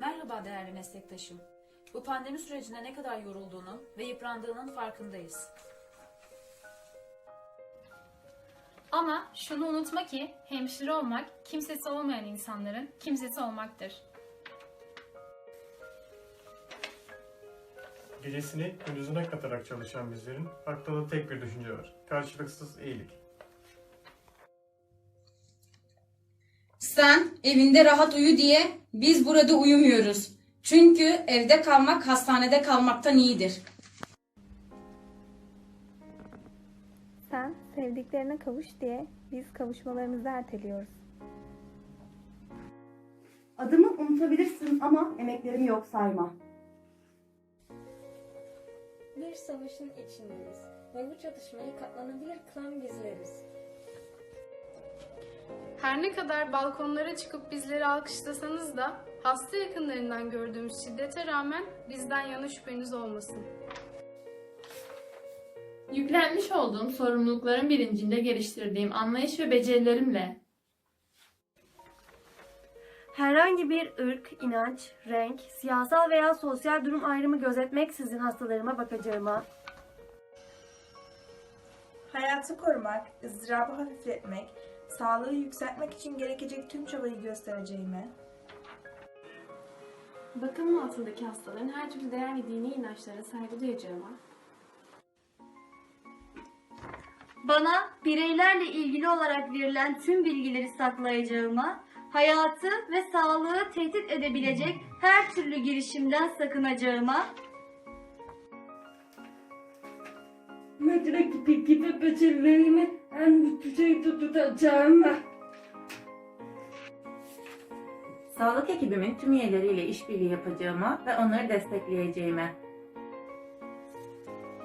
Merhaba değerli meslektaşım. Bu pandemi sürecinde ne kadar yorulduğunun ve yıprandığının farkındayız. Ama şunu unutma ki hemşire olmak kimsesi olmayan insanların kimsesi olmaktır. Gecesini gündüzüne katarak çalışan bizlerin aklında tek bir düşünce var. Karşılıksız iyilik. Sen evinde rahat uyu diye biz burada uyumuyoruz. Çünkü evde kalmak hastanede kalmaktan iyidir. Sen sevdiklerine kavuş diye biz kavuşmalarımızı erteliyoruz. Adımı unutabilirsin ama emeklerimi yok sayma. Bir savaşın içindeyiz ve bu çatışmayı katlanabilir kılan bizleriz. Her ne kadar balkonlara çıkıp bizleri alkışlasanız da hasta yakınlarından gördüğümüz şiddete rağmen bizden yana şüpheniz olmasın. Yüklenmiş olduğum sorumlulukların bilincinde geliştirdiğim anlayış ve becerilerimle Herhangi bir ırk, inanç, renk, siyasal veya sosyal durum ayrımı gözetmeksizin hastalarıma bakacağıma, Hayatı korumak, ızdırabı hafifletmek, sağlığı yükseltmek için gerekecek tüm çabayı göstereceğime, Bakımın altındaki hastaların her türlü değer ve dini inançlara saygı duyacağıma, bana bireylerle ilgili olarak verilen tüm bilgileri saklayacağıma, hayatı ve sağlığı tehdit edebilecek her türlü girişimden sakınacağıma, Metrek gibi becerilerimi en üst düzeyde tutacağım. Sağlık ekibimin tüm üyeleriyle işbirliği yapacağıma ve onları destekleyeceğime,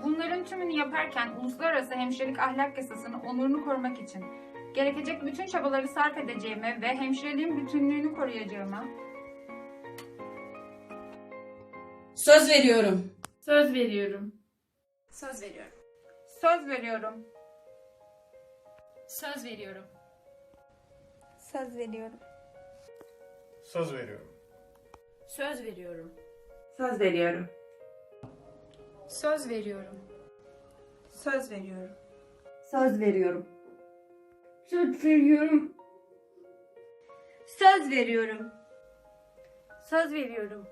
Bunların tümünü yaparken Uluslararası Hemşirelik Ahlak Yasası'nın onurunu korumak için gerekecek bütün çabaları sarf edeceğime ve hemşireliğin bütünlüğünü koruyacağıma, Söz veriyorum. söz veriyorum. Söz veriyorum. Söz veriyorum. Söz veriyorum. Söz veriyorum. Söz veriyorum. Söz veriyorum. söz veriyorum. Söz veriyorum. söz veriyorum. Söz veriyorum. Söz veriyorum. söz veriyorum. Söz veriyorum.